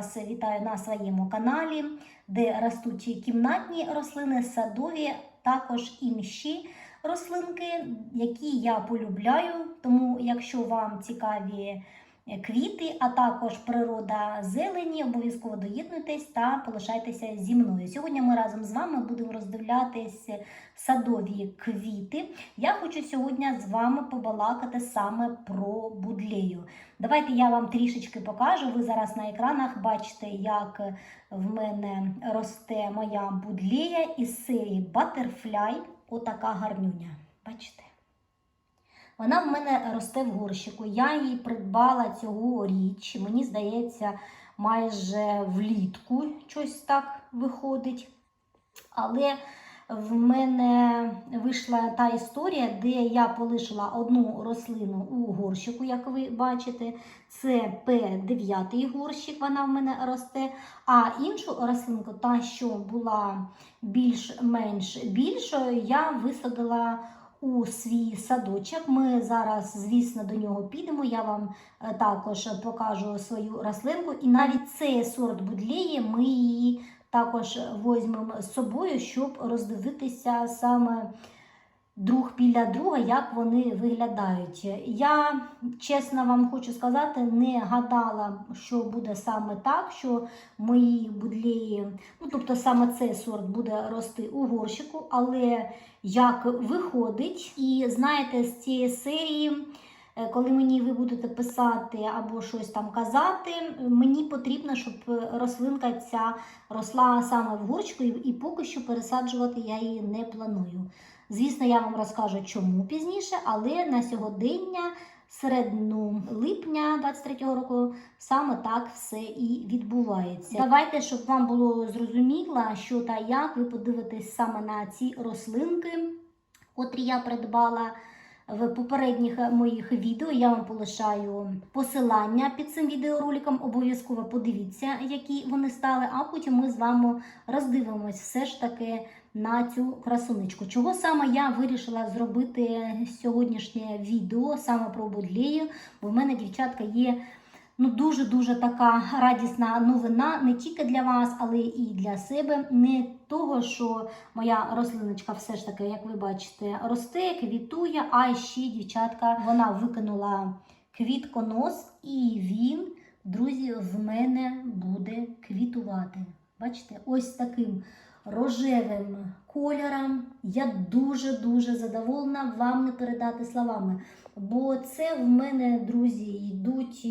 вас вітаю на своєму каналі, де ростуть кімнатні рослини, садові, також інші рослинки, які я полюбляю. Тому, якщо вам цікаві квіти, а також природа зелені, обов'язково доєднуйтесь та полишайтеся зі мною. Сьогодні ми разом з вами будемо роздивлятись садові квіти. Я хочу сьогодні з вами побалакати саме про будлею. Давайте я вам трішечки покажу. Ви зараз на екранах бачите, як в мене росте моя будлея із серії Butterfly. Отака гарнюня. Бачите? Вона в мене росте в горщику. Я її придбала цьогоріч. Мені здається, майже влітку щось так виходить. Але в мене вийшла та історія, де я полишила одну рослину у горщику, як ви бачите. Це П9 горщик, вона в мене росте. А іншу рослинку, та, що була більш-менш більшою, я висадила у свій садочок. Ми зараз, звісно, до нього підемо. Я вам е, також покажу свою рослинку. І навіть цей сорт будлеї ми її також візьмемо з собою, щоб роздивитися саме друг біля друга, як вони виглядають. Я, чесно вам хочу сказати, не гадала, що буде саме так, що мої будлеї, ну тобто саме цей сорт буде рости у горщику, але як виходить, і знаєте, з цієї серії. е, Коли мені ви будете писати або щось там казати, мені потрібно, щоб рослинка ця росла саме в горщику, і і поки що пересаджувати я її не планую. Звісно, я вам розкажу, чому пізніше, але на сьогодення, середину липня 23-го року, саме так все і відбувається. Давайте, щоб вам було зрозуміло, що та як, ви подивитесь саме на ці рослинки, котрі я придбала. В попередніх моїх відео я вам полишаю посилання під цим відеороликом. Обов'язково подивіться, які вони стали, а потім ми з вами роздивимось все ж таки на цю красунечку. Чого саме я вирішила зробити сьогоднішнє відео саме про будлею, бо в мене, дівчатка, є ну дуже-дуже така радісна новина не тільки для вас, але і для себе. Не того, що моя рослиночка все ж таки, як ви бачите, росте, квітує, а ще дівчатка вона викинула квітконос, і він, друзі, в мене буде квітувати. Бачите, ось таким рожевим кольором. Я дуже-дуже задоволена вам не передати словами. Бо це в мене, друзі, йдуть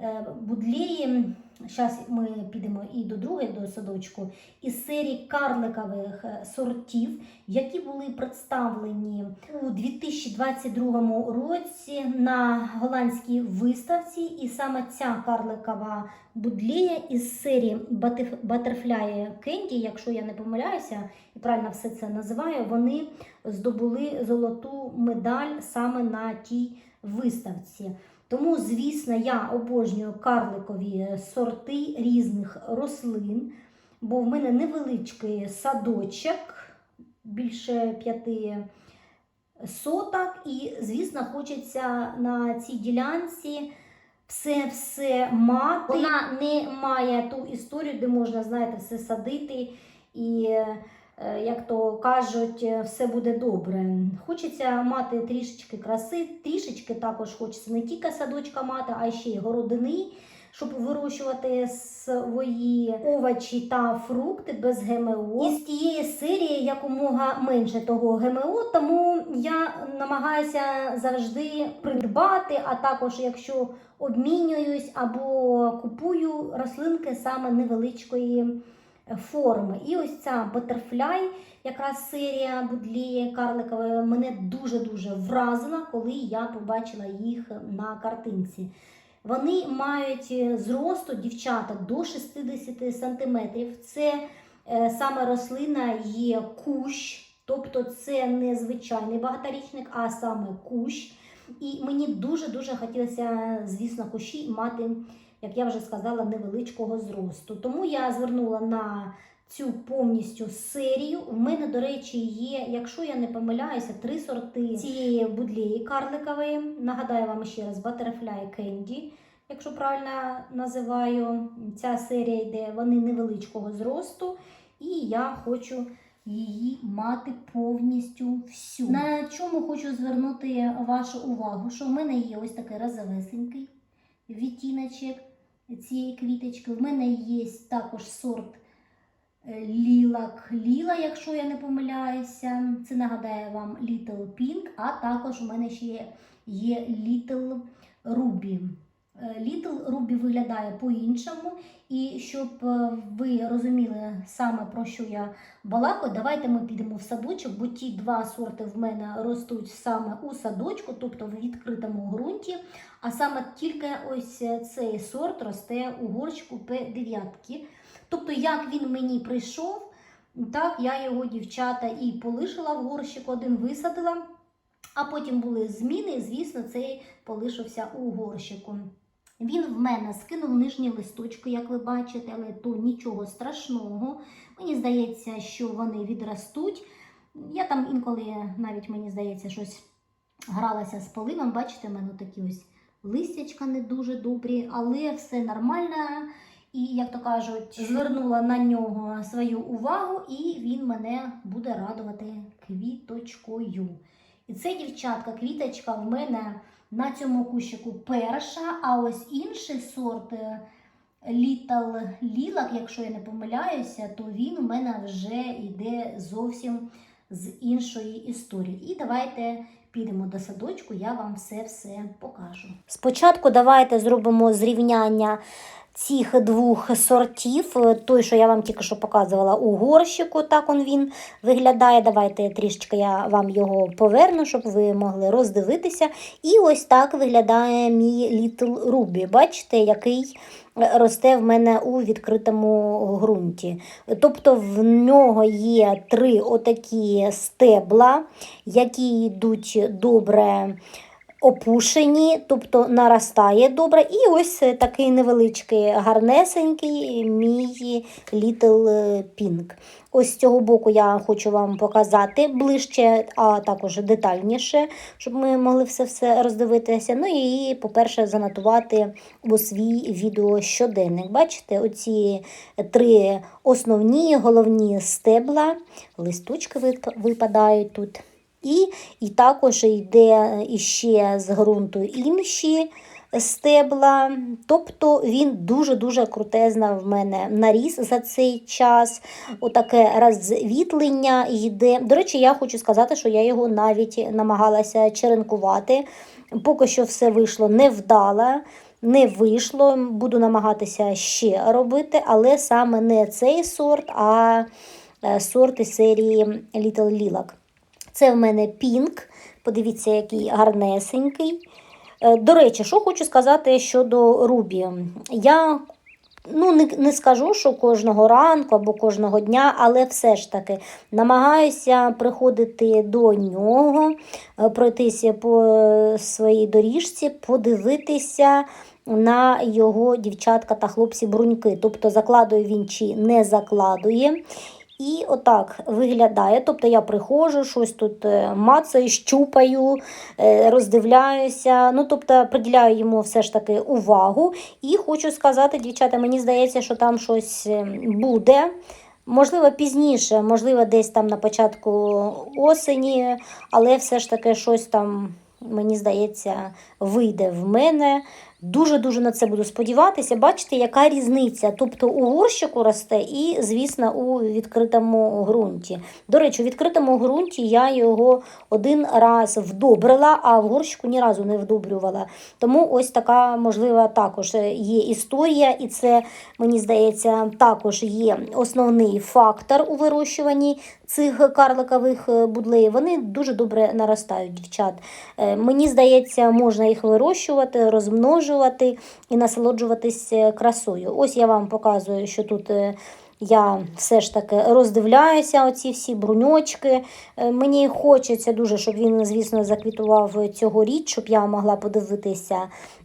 е, будлеї. Зараз ми підемо і до другої до садочку, із серії карликових е, сортів, які були представлені у 2022 році на голландській виставці. І саме ця карликова будлея із серії Butterfly Candy, якщо я не помиляюся і правильно все це називаю, вони здобули золоту медаль саме на тій виставці. Тому, звісно, я обожнюю карликові сорти різних рослин, бо в мене невеличкий садочок, більше п'яти соток, і, звісно, хочеться на цій ділянці все-все мати. Вона не має ту історію, де можна, знаєте, все садити і. Е, Як то кажуть, все буде добре. Хочеться мати трішечки краси, трішечки також хочеться не тільки садочка мати, а ще й городини, щоб вирощувати свої овочі та фрукти без ГМО. І з тієї серії якомога менше того ГМО, тому я намагаюся завжди придбати, а також якщо обмінююсь або купую рослинки саме невеличкої форми. І ось ця Butterfly, якраз серія будлії карликової, мене дуже-дуже вразила, коли я побачила їх на картинці. Вони мають зросту дівчата до 60 см. Це е, саме рослина є кущ, тобто це не звичайний багаторічник, а саме кущ. І мені дуже-дуже хотілося, звісно, кущі мати як я вже сказала, невеличкого зросту. Тому я звернула на цю повністю серію. У мене, до речі, є, якщо я не помиляюся, три сорти цієї будлеї карликової. Нагадаю вам ще раз Butterfly Candy. якщо правильно називаю. Ця серія йде, вони невеличкого зросту, і я хочу її мати повністю всю. На чому хочу звернути вашу увагу, що в мене є ось такий розовесенький відтіночок цієї квіточки. В мене є також сорт е, лілак ліла, якщо я не помиляюся. Це нагадає вам Little Pink, а також у мене ще є Little Ruby. Е, Little Ruby виглядає по-іншому. І щоб е, ви розуміли саме про що я балакаю, давайте ми підемо в садочок, бо ті два сорти в мене ростуть саме у садочку, тобто в відкритому ґрунті. А саме тільки ось цей сорт росте у горщику П9. Тобто, як він мені прийшов, так я його дівчата і полишила в горщик, один висадила, а потім були зміни, і, звісно, цей полишився у горщику. Він в мене скинув нижні листочки, як ви бачите, але то нічого страшного. Мені здається, що вони відростуть. Я там інколи навіть мені здається, щось гралася з поливом. Бачите, в мене такі ось листячка не дуже добрі, але все нормально. І, як то кажуть, звернула на нього свою увагу, і він мене буде радувати квіточкою. І це, дівчатка, квіточка в мене на цьому кущику перша, а ось інший сорт е, Little Lilac, якщо я не помиляюся, то він у мене вже йде зовсім з іншої історії. І давайте підемо до садочку, я вам все-все покажу. Спочатку давайте зробимо зрівняння цих двох сортів. Той, що я вам тільки що показувала у горщику, так он він виглядає. Давайте трішечки я вам його поверну, щоб ви могли роздивитися. І ось так виглядає мій Little Ruby. Бачите, який росте в мене у відкритому ґрунті. Тобто в нього є три отакі стебла, які йдуть добре опушені, тобто наростає добре. І ось такий невеличкий гарнесенький мій Little Pink. Ось з цього боку я хочу вам показати ближче, а також детальніше, щоб ми могли все все роздивитися. Ну і, по-перше, занотувати у свій відеощоденник. Бачите, оці три основні головні стебла, листочки випадають тут. І, і також йде іще з ґрунту інші стебла. Тобто він дуже-дуже крутезна в мене наріс за цей час. Отаке розвітлення йде. До речі, я хочу сказати, що я його навіть намагалася черенкувати. Поки що все вийшло невдало. Не вийшло, буду намагатися ще робити, але саме не цей сорт, а е, сорти серії Little Lilac. Це в мене пінк. Подивіться, який гарнесенький. Е, До речі, що хочу сказати щодо Рубі. Я ну, не, не скажу, що кожного ранку або кожного дня, але все ж таки намагаюся приходити до нього, е, пройтися по своїй доріжці, подивитися. На його дівчатка та хлопці бруньки. Тобто закладує він чи не закладує. І отак виглядає. Тобто я приходжу, щось тут е, мацаю, щупаю, е, роздивляюся. Ну, тобто приділяю йому все ж таки увагу. І хочу сказати, дівчата, мені здається, що там щось е, буде. Можливо, пізніше, можливо, десь там на початку осені, але все ж таки щось там, мені здається, вийде в мене. Дуже-дуже на це буду сподіватися. Бачите, яка різниця? Тобто у горщику росте і, звісно, у відкритому ґрунті. До речі, у відкритому ґрунті я його один раз вдобрила, а в горщику ні разу не вдобрювала. Тому ось така, можливо, також є історія, і це, мені здається, також є основний фактор у вирощуванні цих карликових будлеїв. Вони дуже добре наростають, дівчат. Е, Мені здається, можна їх вирощувати, розмножувати і насолоджуватись красою. Ось я вам показую, що тут. е, Я все ж таки роздивляюся оці всі бруньочки. Е, Мені хочеться дуже, щоб він, звісно, заквітував цьогоріч, щоб я могла подивитися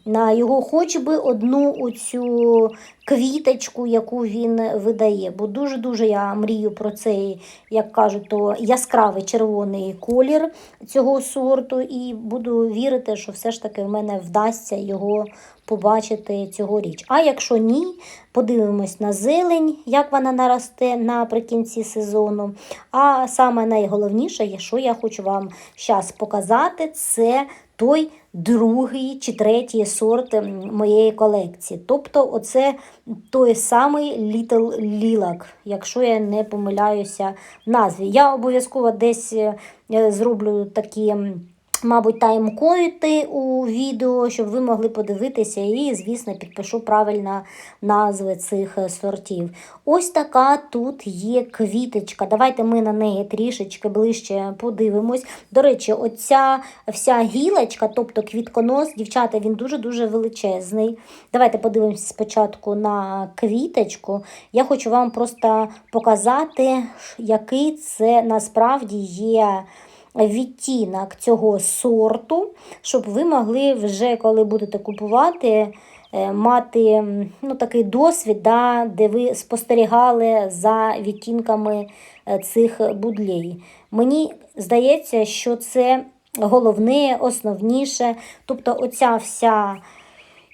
на його хоч би одну оцю квіточку, яку він видає. Бо дуже-дуже я мрію про цей, як кажуть, то яскравий червоний колір цього сорту, і буду вірити, що все ж таки в мене вдасться його побачити цьогоріч. А якщо ні, подивимось на зелень, як вона наросте наприкінці сезону. А саме найголовніше, що я хочу вам зараз показати, це той другий чи третій сорт моєї колекції. Тобто, оце той самий Little Lilac, якщо я не помиляюся в назві. Я обов'язково десь е, зроблю такі. Мабуть, таймкоїти у відео, щоб ви могли подивитися, і, звісно, підпишу правильно назви цих е, сортів. Ось така тут є квіточка. Давайте ми на неї трішечки ближче подивимось. До речі, оця вся гілочка, тобто квітконос, дівчата, він дуже-дуже величезний. Давайте подивимося спочатку на квіточку. Я хочу вам просто показати, який це насправді є відтінок цього сорту, щоб ви могли вже, коли будете купувати, е, мати ну, такий досвід, да, де ви спостерігали за відтінками е, цих будлей. Мені здається, що це головне, основніше. Тобто, оця вся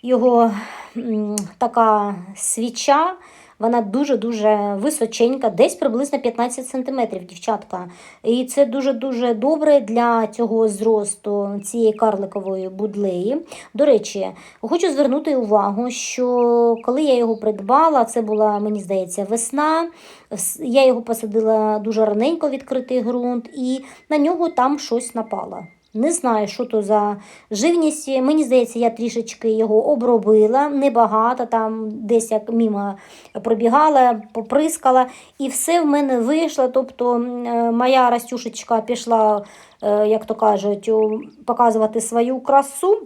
його така свіча. Вона дуже-дуже височенька, десь приблизно 15 см, дівчатка. І це дуже-дуже добре для цього зросту цієї карликової будлеї. До речі, хочу звернути увагу, що коли я його придбала, це була, мені здається, весна. Я його посадила дуже раненько відкритий ґрунт, і на нього там щось напало. Не знаю, що то за живність. Мені здається, я трішечки його обробила, небагато, там десь як мімо пробігала, поприскала, і все в мене вийшло. Тобто е, моя Растюшечка пішла, е, як то кажуть, показувати свою красу,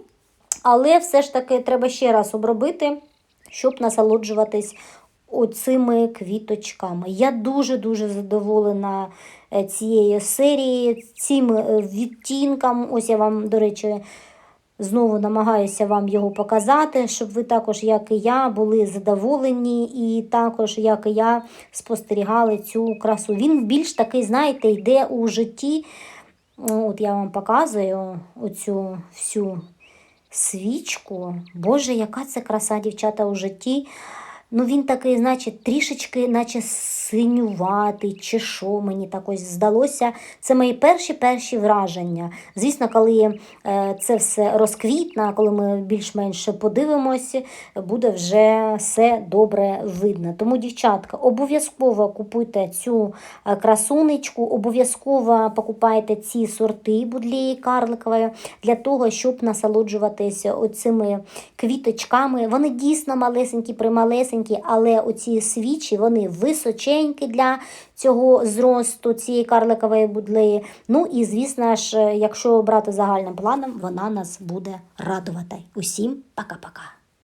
але все ж таки треба ще раз обробити, щоб насолоджуватись оцими квіточками. Я дуже-дуже задоволена е, цією серією, цим е, відтінком. Ось я вам, до речі, знову намагаюся вам його показати, щоб ви також, як і я, були задоволені, і також, як і я, спостерігали цю красу. Він більш такий, знаєте, йде у житті. От я вам показую оцю всю свічку. Боже, яка це краса, дівчата, у житті. Ну, він такий, значить, трішечки, наче синюватий, чи що мені так ось здалося. Це мої перші перші враження. Звісно, коли е, це все розквітне, коли ми більш-менш подивимося, буде вже все добре видно. Тому, дівчатка, обов'язково купуйте цю е, красунечку, обов'язково покупайте ці сорти будлії карликової для того, щоб насолоджуватися оцими квіточками. Вони дійсно малесенькі, прималесенькі, але оці свічі вони височенькі для цього зросту цієї карликової будлеї. Ну і звісно ж, якщо брати загальним планом, вона нас буде радувати. Усім пока-пока.